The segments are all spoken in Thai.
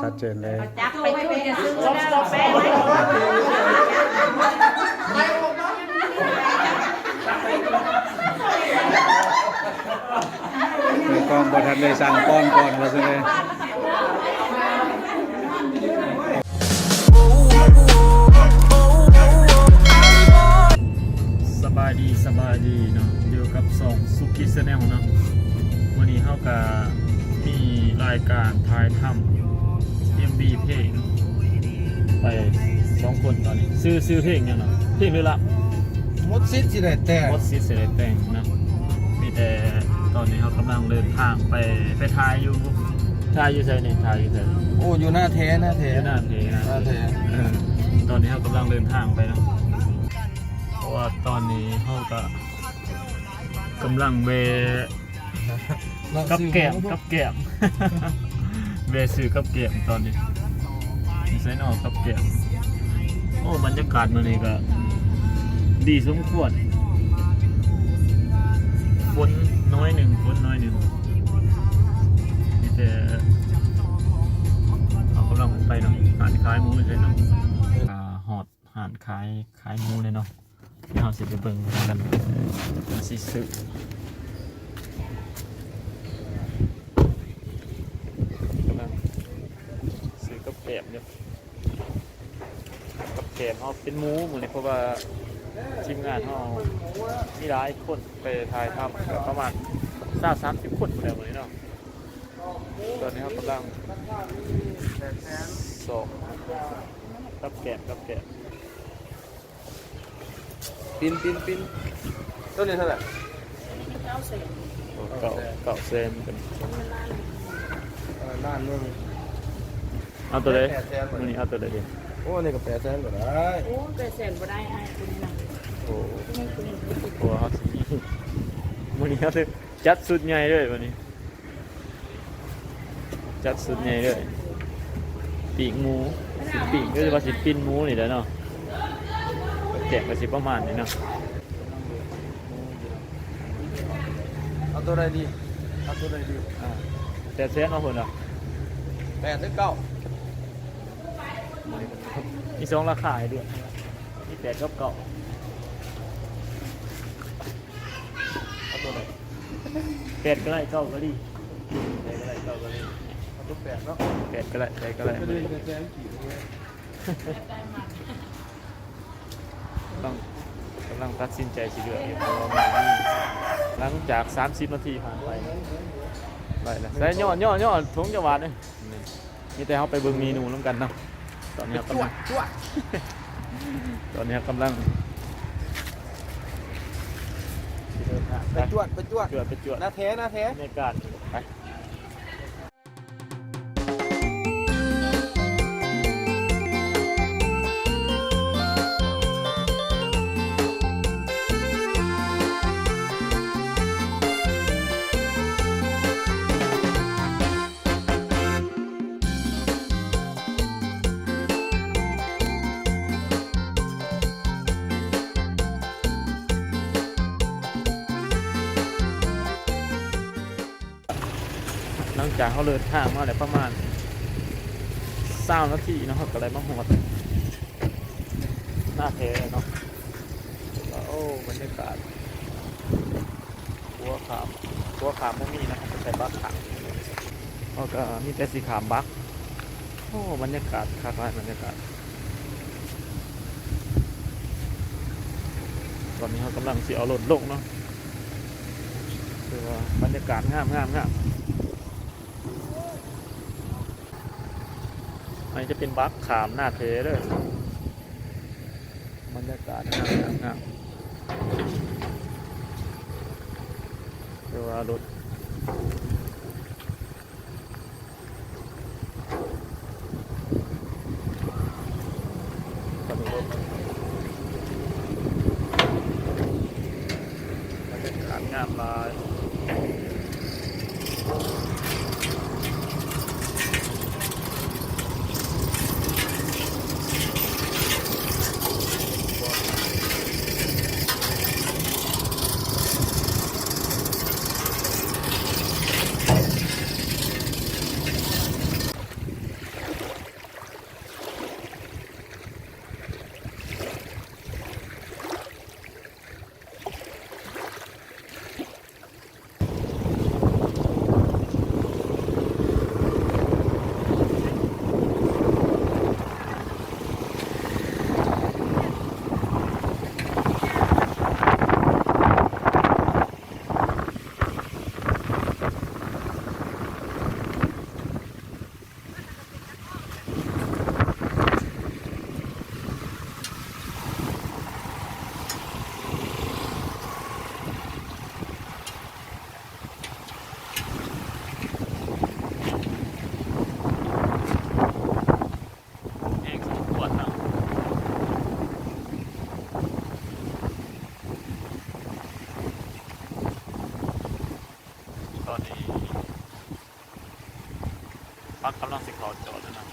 ชัดเจนเลยจับไปช่วยจะซื้อแล้วแป้งไหมในกองบทันเลยสั่งป้อนก่อนมาซะเลยสบายดีสบายดีเนาะอยู่กับสองสุกิสแนลเนาะวันนี้เขากับมีรายการถ่ายทำ MV เพลง ไปสองคนตอนนี้ ซื้อซื้อเพลงยังเนาะเพลงหรือละมดซิดสิได้แต่วอตซิสเซเลแต่งนะมีแต่ตอนนี้เขากำลังเดินทางไปไปถ่ายอยู่ถ่ายอยู่ไสนี่ถ่ายอยู่ไสโอ้อยู่หน้าแท้หน้าแท้ที่หน้าเพนะหน้าแท้เออตอนนี้เขากำลังเดินทางไปเนาะเพราะว่าตอนนี้เขาก็กำลังเวกับแก้มกับแก้มเวซื้อกับแก้มตอนนี้ มีไซนออกกับแก้มโอ้บรรยากาศมันนี่ก็ดีสมควรฝนน้อยหนึ่งฝนน้อยหนึ่งมีแต่เอากำลังไปเนาะหานขายหมูใช่เนาะอ่าหอดหานขายขายหมูเลยเนาะเดี๋ยวเราสิไปเบิ่งกันสิซื้อ กำลังซื้อกับแกมเนี่ยกับแกม เขาเป็นหมูเหมือนเพราะว่าทีมงานเขามีหลายคนไปถ่ายทำก็ประมาณสามสามสิบคนหมดแล้ววันนี้เนาะตอนนี้เขากำลังสอบกับแกมกับแกมปินปินปินต้นนี้เท่าไหร่เก่าเก่าเซมกันเออล้านนึงเอาตัวใดแปดแสนวันนี้เอาตัวใดดี โอ้นี่ก็แปดแสนก็ได้โอ้เปเสนบ่ได้ให้คุณนะโอ้ให้คุณไม่ติดโหเขาสิวันนี้เขาจะจัดสุดใหญ่เลยวันนี้ จัดสุดใหญ่เลยปีกหมูสิปีกก็จะว่าสิปิ้นหมูนี่แหล้วเนาะแกะก็สิประมาณนี้เนาะเอาตัวใดดีเอาตัวใดดีอ่าแต่แสนเอาคนเนาะแปดหรือเก้า มีสองราคาให้ด้วยมีแปดกับเก้าเอาตัวใดแปดก็ได้เก้าก็ดีแปดก็ได้เก้าก็ดีเอาตัวแปดเนาะแปดก็ได้แปดก็ได้ก็เลยแปดแสนกี่เลยต้องกำลังตัดสินใจสิเดืออยู่เพราะว่ามันมีหลังจาก 30 นาทีผ่านไปไปแล้วใส่ย่อย่อย่อทงจังหวัดเลยนี่มีแต่เขาไปเบิ่งเมนูน้ำกันเนาะ ตอนนี้กำลังจ้วตอนนี้กำลังสิเดินทางไปจวดไปจวดจวดไปจวดหน้าแท้หน้าแท้บรรยากาศไป หลังจากเขาเดินทางมาได้ประมาณเศร้านาทีเนาะก็เลยมาหอดหน้าเทเนาะแล้วโอ้บรรยากาศหัวขามหัวขามไม่มีนะครับแต่บักขามแล้วก็มีแต่สีขามบักโอ้บรรยากาศคักหลายบรรยากาศตอนนี้เขากำลังเสิเอารถลงเนาะคือว่าบรรยากาศงามงามงาม นนี้จะเป็นบักขามหน้าเทเลยบรรยากาศงามงามงามคือวารถตอนนี้รถ บรรยากาศงามหลาย พักกำลังสิเขาจอดแล้วนะ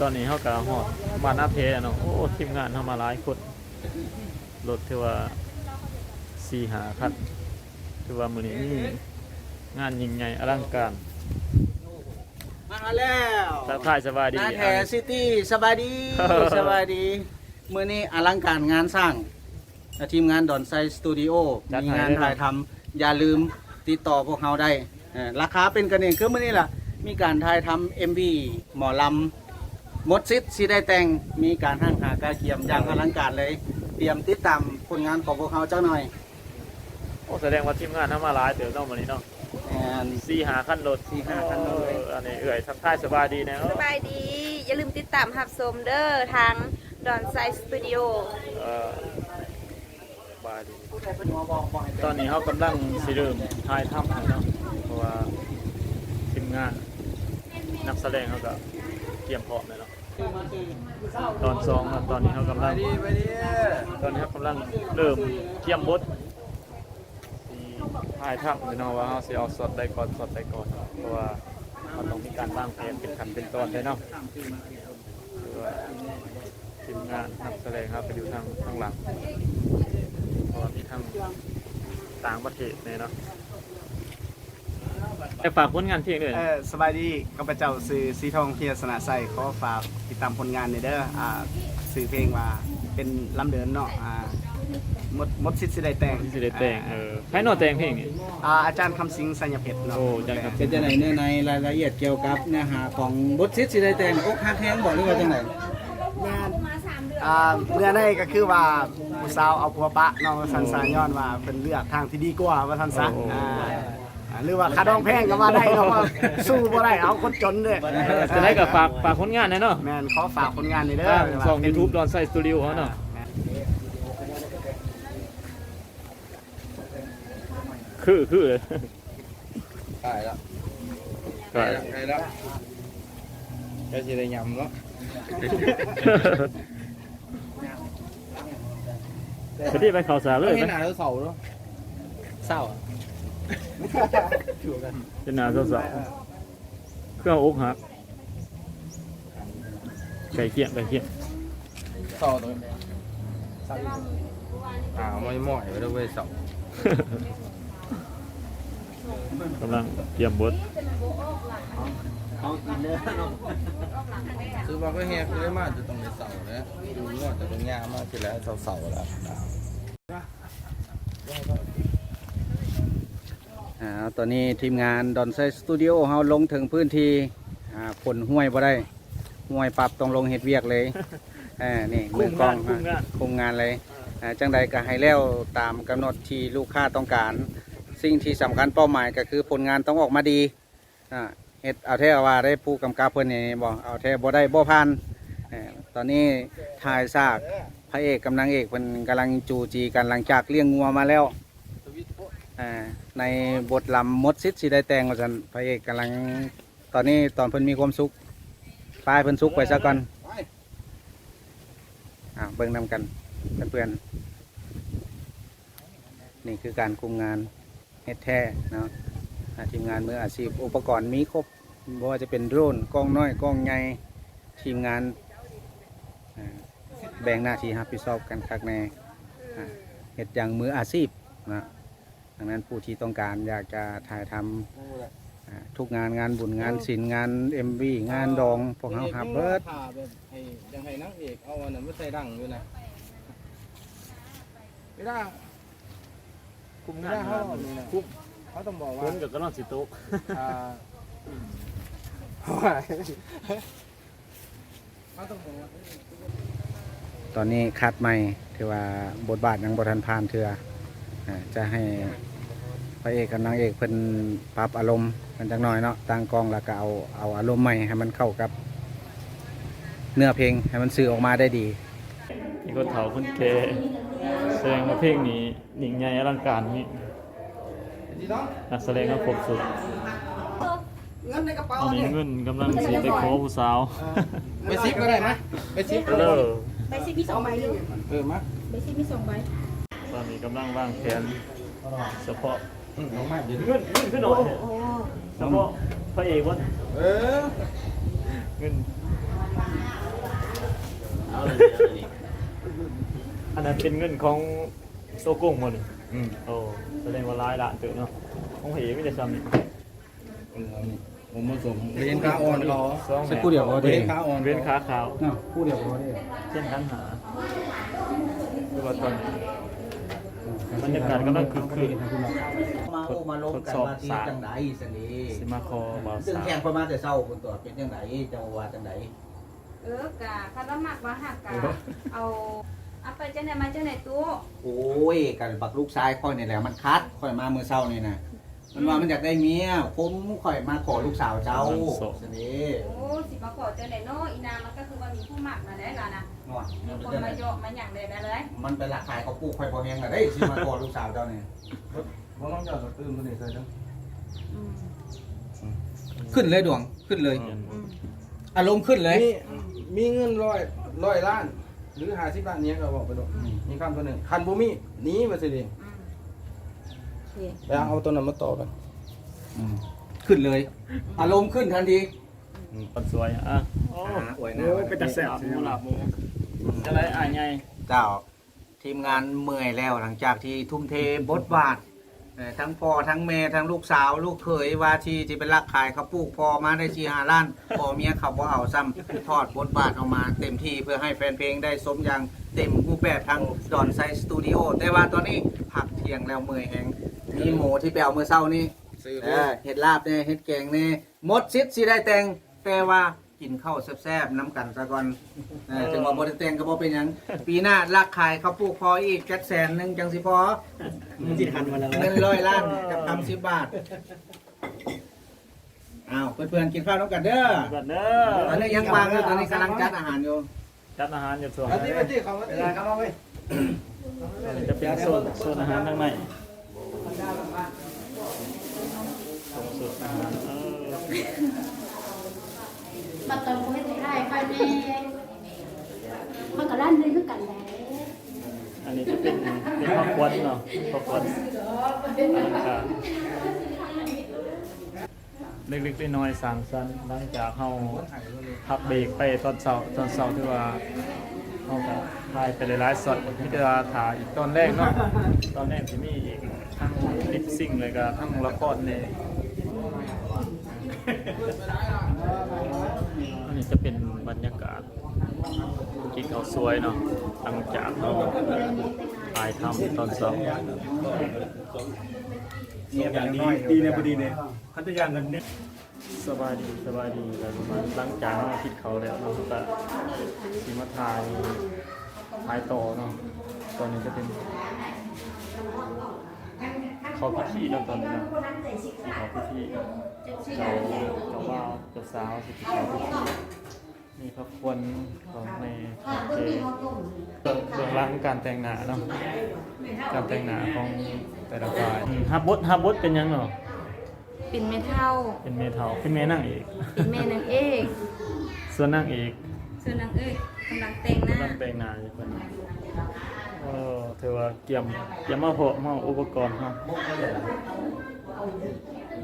ตอนนี้เขากำลังหอดบ้านหน้าเพเนาะโอ้ทีมงานเขามาหลายคนรถที่ว่าสี่หาคันที่ว่ามือนี้งานยิ่งใหญ่อลังการ มาแล้วทักทายสบายดีนาแทซิตี้สบายดีสบายดีมื้อนี้อลังการงานสร้างและทีมงานดอนไซสตูดิโอมีงานถ่ายทำอย่าลืมติดต่อพวกเราได้เอ่อราคาเป็นกันเองคือมื้อนี้ล่ะ มีการถ่ายทำ MV หมอลำหมดซิดสิได้แต่งมีการห้างหากาเกียมอย่างอลังการเลย เตรียมติดตามผลงานของพวกเขาเจ้าหน่อยโอ้แสดงว่าทีมงานทำมาหลายเดี๋ยวต้องวันนี้เนาะแอ นสี่หาขั้นรถสี่ห้าคันรถเลยอออันนี้เอื่อยทักทายสบายดีนะสบายดี อย่าลืมติดตามหับชมเด้อทางดอนไซสตูดิโอเออสบายดี ตอนนี้เขากำลังสิเริ่มถ่ายทำให้เนาะเพราะว่าทีมงานนักแสดงเขาก็เตรียมพร้อมเลยเนาะตอนสองครับตอนนี้เขากำลังไปดีไปดีตอนนี้เขากำลังเริ่มเตรียมบทที่ ถ่ายทำเนาะว่าเขาสิเอาสดได้ก่อนสดได้ก่อนเพราะว่ามันต้องมีการวางแผนเป็นขั้นเป็นตอนเลยเนาะคือว่าทีมงานนักแสดงครับไปอยู่ทางทางหลังเพราะว่ามีทางต่างประเทศเนี่ยเนาะแต่ฝากผลงานเพลงด้วย เออสบายดีข้าพเจ้าสื่อสีทองเพียรสนะใส่ขอฝากติดตามผลงานในเด้ออ่าสื่อเพลงว่าเป็นลำเดินเนาะอ่า หมดหมดสิทธิ์สิได้แต่งที่สิได้แต่งเออใครนอแต่งเพลงนี่ อ่าอาจารย์คำสิงสัญญเพชรเนาะโอ้อาจารย์คำสิเป็นจังไหนเนื้อในรายละเอียดเกี่ยวกับเนื้อหาของบทซิดสิได้แต่งอกหักแห้งบอกหรือว่าจังไหนงานอ่าเมื่อในก็คือว่าผู้สาวเอาผัวปะเนาะว่าสันสานย้อนว่าเพิ่นเลือกทางที่ดีกว่าว่าทันซะอ่าอ่าหรือว่าค่าดองแพงก็ว่าได้เนาะว่าสู้บ่ได้เอาคนจนเด้อจะได้กับฝากฝากผลงานหน่อยเนาะแม่นขอฝากผลงานในอยเด้อ ทางช่อง YouTube ดอนไซสตูดิโอเขาเนาะ คือคือเลยตายแล้วก็ตายแล้วใกล้จะได้ยำแล้วพอดีไปข่าวสารเลยไม่ไหมหนาแล้วเสาแล้วเศร้าเป็นหนาสาวๆเครื่องอกหักไก่เกี้ยงไก่เกี้ยงเศร้าตรงนี้อ่าไม่หม่อยไปด้วยเว้ยเสา กำลังเตรียมบทซื้อมาก็แฮกเลยมากจะต้องในเสาแล้วดูงอดจะตรงยามากทีแล้วเสาเสาแล้วอ่าตอนนี้ทีมงานดอนไซสตูดิโอเฮาลงถึงพื้นที่อ่าผลห้วยบ่ได้ห้วยปรับต้องลงเฮ็ดเวียกเลยอ่านี่มือกล้องคุมงานคุมงานเลยอ่าจังใดก็ให้แล้วตามกำหนดที่ลูกค้าต้องการ สิ่งที่สำคัญเป้าหมายก็คือผลงานต้องออกมาดีอ่าเฮ็ดเอาแท้ว่าได้ผู้กำกับเพิ่นนี่บ่เอาแท้บ่ได้บ่ผ่านตอนนี้ถ่ายซากพระเอกกำลังเอกเพิ่นกำลังจูจีกันหลังจากเลี้ยงงัวมาแล้วในบทลำมดซิดสิได้แต่งว่าซั่นพระเอกกำลังตอนนี้ตอนเพิ่นมีความสุขปลายเพิ่นสุขไปซะก่อนอ่าเบิ่งนำกันเพื่อนๆนี่คือการคุมงาน เฮ็ดแท้เนาะอ่าทีมงานมืออาชีพอุปกรณ์มีครบไม่ว่าจะเป็นโดรนกล้องน้อยกล้องใหญ่ทีมงานอ่าแบ่งหน้าที่รับผิดชอบกันคักแน่อ่าเฮ็ดอย่างมืออาชีพนะดังนั้นผู้ที่ต้องการอยากจะถ่ายทำอ่าทุกงานงานบุญงานศิลป์งาน MV งานดองพวกเขาหับเบิดผ่าแบบให้ยังให้นักเอกเอาอันนั้นไม่ใส่ดังด้วยนะไม่ได้ คุมไม่งานได้เขาเอานี่นะคุมเขาต้องบอกคว่านกับกำลังสิโต๊ะอ่าเขาต้องบอกว่าตอนนี้คัดใหม่ที่ว่าบทบาทยังบทันผ่านเถื่ออ่าจะให้พระเอกกับนางเอกเพิ่นปรับอารมณ์กันจักหน่อยเนาะต่างกองแล้วก็เอาเอาอารมณ์ใหม่ให้มันเข้ากับเนื้อเพลงให้มันสื่อออกมาได้ดีมีคนเฒ่าคนแก่ แสดงว่าเพลงนี้หนิงใหญ่อลังการนี่นักแสดงก็ครบสุดเงินในกระเป๋าตอนนี้เนี่ยเงินกำลังสิไปขอผู้สาวไปซิปก็ได้นะไปซิปเด้อใบซีมีสองใบอยู่เออมาใบซีมีสองใบตอนนี้กำลังวางแผนเฉพาะอืมน้องมาเดี๋ยวเงินเงินขึ้นหน่อยเฉพาะพระเอกวะเออเงินอั นนั้นเป็นเงินของโซกุ้งหมดนี่อืมโอ้แสดงว่าร้ายละเตือเนาะของพระเอกไม่ได้ซ้ำนี่ผมผสมเรียนขาอ่อนเขาสองแหสักนครู่เดียวพอดีเรียนขาอ่อนเว้นขาขาวเนาะคู่เดียวพอดีเช่นกันหาคือว่าตอนบรรยากาศกำลังคึกคืน มาโอ้มาลงกันว่าที่จังไดสันนี้สิมาคอบ่าวซึ่งสาวแข่งประมาณแต่เช้าคุณตัวเป็นจังไดจังว่าจังได เออกะคันว่ามักว่าหักกะเอา เอาไปจังไหนมาจังไหนตู้โอ้ยกันบักลูกชายค่อยนี่แหละมันคัดค่อยมามื้อเช้านี่นะมันว่ามันอยากได้เมียผมค่อยมาขอลูกสาวเจ้าสันนี้โอ้สิมาขอจังไหนเนาะอีนามันก็คือว่ามีผู้มักมาแล้วล่ะนะเนาะมีคนมาเยาะมาหยังได้แล้วเลยมันเป็นราคายเขาปลูกค่อยพอแห้งแล้วได้สิมาขอลูกสาวเจ้านี่เพราะน้องเจ้าตื่นมาเนี่ยใส่จังอืมขึ้นเลยดวงขึ้นเลยอืมอารมณ์ขึ้นเลยมีมีเงินร้อยร้อยล้าน หรือห้าสิบล้านเนี้ยก็บอกไปดอกมีคำตัวหนึ่งคันบ่มีหนีมาสิดิอืมโอเคไปเอาตัวนั้นมาต่อกันขึ้นเลย อารมณ์ขึ้นทันทีคนสวยอะโอ้อวยนะโอ้เป็นตาแสบหมูหลับหมูจะไรอ่ายไงเจ้าทีมงานเมื่อยแล้วหลังจากที่ทุ่มเทบทบาท เอ่อทั้งพ่อทั้งแม่ทั้งลูกสาว ลูกเขยว่าที่ที่เป็นรักขายเขาปลูกพอมาได้ชีหาล้านพ่อเมียเขาบ่เอาซ้ำทอดบทบาทออกมาเต็มที่เพื่อให้แฟนเพลงได้สมอย่างเต็มรูปแบบทั้งดอนไซสตูดิโอแต่ว่าตอนนี้พักเทียงแล้วเมื่อยแหงมีหมูที่ไปเอาเมื่อเช้านี้ซื้อเออเห็ดลาบเนี่ยเห็ดแกงเนี่ยหมดซิดสิได้แต่งแต่ว่า กินข้าวแซ่บๆน้ำกันซะก่อนเออถึงว่าบ่ได้แต่งก็บ่เป็นหยัง ปีหน้าลักขายข้าวปลูกพออีกแก๊สแสนหนึงจังสิพอมันสิทันมาแล้วเงินร้อยล้านกับคำสิบบาทอ้าวเพื่อนๆกินข้าวน้ำกันเด้อกันเด้ตอนนี้ยังวางอยู่ตอนนี้กำลังจัดอาหารอยู่จัดอาหารอยู่ส่วนมาที่มาที่เขามาเวที่ลาครับเอาไว้จะเป็นโซนโซนอาหารข้างในโซนอาหารเออ มาเติมให้ได้ไปแม่มันก็ร้านนึงคือกันแหละอันนี้จะเป็นเป็นข้าวควนเนาะข้าวควนครับเล็กๆน้อยๆสร้างสรรค์หลังจากเฮาพักเบรกไปตอนเช้าตอนเช้าที่ว่าเฮาก็ถ่ายไปหลายๆสดที่จะถ่ายอีกตอนแรกเนาะตอนแรกสิมีอีกทั้งลิปซิงเลยก็ทั้งละครเลยอันนี้ จะเป็นบรรยากาศกินข้าวสวยเนาะหลังจากเราถ่ายทำตอนเช้าอย่างดีดีเนี่ยพอดีเนี่ยพัทยาเงินเนี่ยสบายดีสบายดีแล้วมันหลังจากเราคิดเขาแล้วเราก็สิมาถ่ายถ่ายต่อเนาะตอนนี้จะเป็น เขาพิธีแล้วตอนนี้นะเขาพิธีเจ้าเจ้าบ่าวเจ้าสาวสิเขาพิธีมีพระควรของในเจเบื้องหลังการแต่งหน้าเนาะการแต่งหน้าของแต่ละฝ่ายฮับบดฮับบดเป็นยังเนาะปิ่นเมทัลเป็นเมทัลเป็นเมนั่งเอกเปิ่นเมนางเอกส่วนนั่งเอกส่วนนางเอกกำลังแต่งหน้านั่งแต่งหน้าอยู่คน ออถือว่าเตรียมเตรียมมาพอมาอุปกรณ์ครับ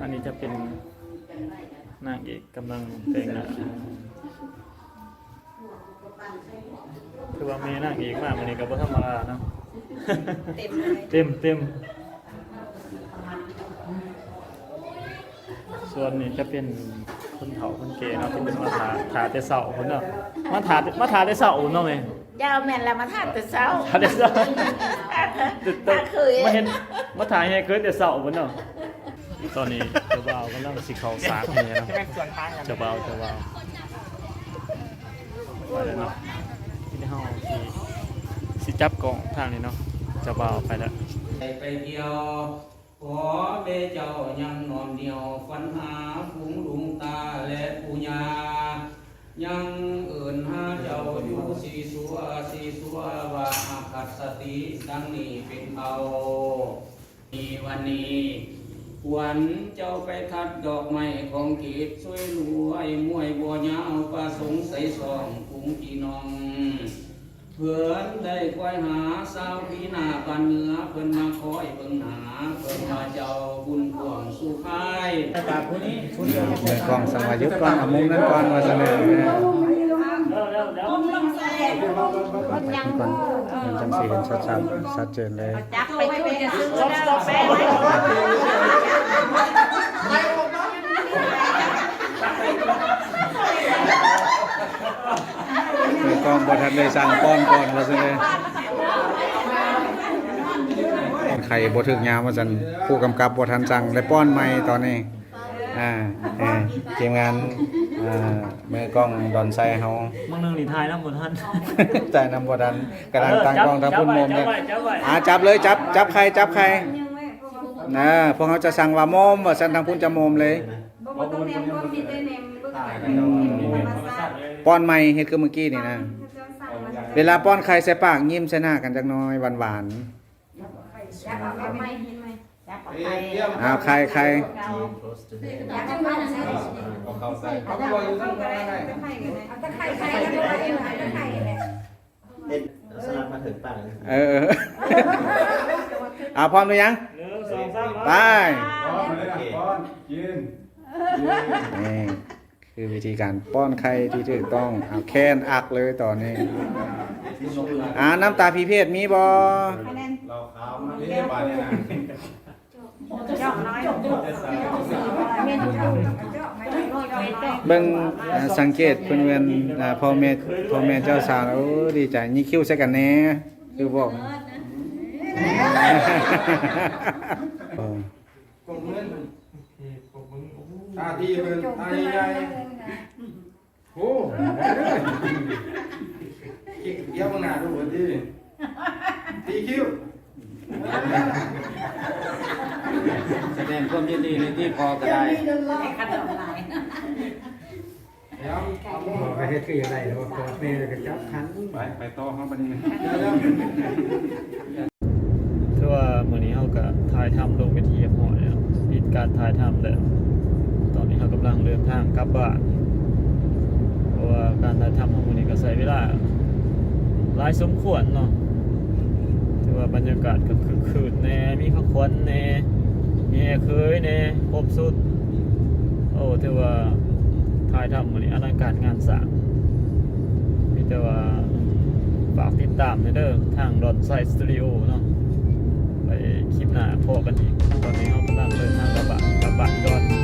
อันนี้จะเป็นนางเอกกำลังแต่งหน้าคือว่าเมนางเอกมากมันนี้ก็บ่ธรรมดาเนาะเต็มเลยเต็มเต็มส่วนนี้จะเป็นคนเฒ่าคนแก่เนาะที่เป็นมาถาถาแต่เสาคนเนาะมาถามาถาแต่เสาเนาะแม่ ยาวแม่นแล้วมาทานแต่เช้าถาแต่เสาตาเคยมาเห็นมาถ่ายให้เกิดแต่เสาคนเนาะตอนนี้เจ้าบ่าวกำลังสิเขาสากแม่เนาะเจ้าบ่าวเจ้าบ่าวไปแล้วเนาะที่เฮาสิสิจับกล้องทางนี้เนาะเจ้าบ่าวไปแล้วไปเที่ยวขอเดเจ้ายังนอนเดียวฝันหาฝูงลุงตาและปูญายังเอิ่นหาเจ้าอยู่ สีสัวสีสัวว่าอาคัดสติดังนี้เป็นเอามีวันนี้วัญเจ้าไปคัดดอกไม้ของกีบช่วยรวยมวยบัวยาวประสงค์ใส่ซองคุ้งพี่น้องเพื่อนได้คอยหาสาวพีนาบ้านเนื้อเพิ่นมาคอยเบิ่งหาเพิ่นมาเจ้าบุญพวงสู่ค่ายตาผู้นี้เมือกองสังวายุทธ์ก่อนเอามุมนั้นก่อนว่าซั่นแหละ เออก่อนมันจังสิเห็นชัดๆชัดเจนเลยจับไปช่วยจะซื้อได้แป้งมือกล้องบ่ทันได้สั่งป้อนก่อนว่าซั่นเลยใครบ่ถึกยามว่าซั่นผู้กำกับบ่ทันสั่งได้ป้อนใหม่ตอนนี้อ่าเออทีมงาน อ่ามือกล้องดอนไซเฮา มึงนึงนี่ทายน้ำบนท่านแต่นำบ่ทันกำลังตั้งกล้องทางพุ่นมุมจัเนี่บยไว้จับไว้อ่าจับเลยจับจับใครจับใครยังไม่เพราะว่านะพวกเขาจะสั่งว่าโมมว่าซั่นทางพุ่นจะโมมเลยบ่บ่ต้องเนมก็มีแต่เนมเบิ่งธรรมชาติป้อนไม่เฮ็ดคือเมื่อกี้นี่นะเวลาป้อนใครใส่ปากยิ้มใส่หน้ากันจักหน้อยหวานอยากเอาไม่เห็นไหม ๆอ้าวใครใครอยากเอามาใส่เขาก็บอกอยู่ทั้งก็นั้ได้นไงตะไคร้กันเลยเอาตะไคร้ใส่แล้วก็ได้เอาตะไคร้เลยสลับมาถึงปากเออเอาพร้อมหรือยังหนึ่งสองสามไปป้อนเลยนะป้อนกินนี่คือวิธีการป้อนไข่ที่ถูกต้องเอาแค้นอักเลยตอนนี้อ่าน้ำตาพีเพศมีบ่เราขาวมาเรียบร้อยเนี่ยนะจอกน้อย เบิ่งอ่าสังเกตเพิ่นเวนอ่าพ่อแม่พ่อแม่เจ้าสาวโอ้ดีใจนี่คิ้วใส่กันแหน่คือบอกเออกลมเงินตาดีเป็นตาใหญ่โอ้เกี่ยวหน้าดูดิตีคิ้ว แสดงความยินดีในที่พอก็ได้เดี๋ยวเอาหม้อไปให้คืออะไรแล้วก็เมย์ก็จับคันไปไปต่อครับบัดนี้คือว่ามื้อนี้เฮาก็ถ่ายทำลงไปที่เรียบร้อยแล้วปิดการถ่ายทำแล้วตอนนี้เฮากำลังเดินทางกลับบ้านเพราะว่าการถ่ายทำของมื้อนี้ก็ใช้เวลาหลายสมควรเนาะถือ ว่าบรรยากาศก็คือคืนแน่มีข้าควันแน่มีแอร์เคยแน่ครบสุด โอ้ถือว่าถ่ายทำมื้อนี้อลังการงานสร้างมีแต่ว่าฝากติดตามเด้อทางดอนไซสตูดิโอเนาะไปคลิปหน้าพบกันอีก ตอนนี้เรากำลังเดินทางกลับบ้านกลับบ้านก่อน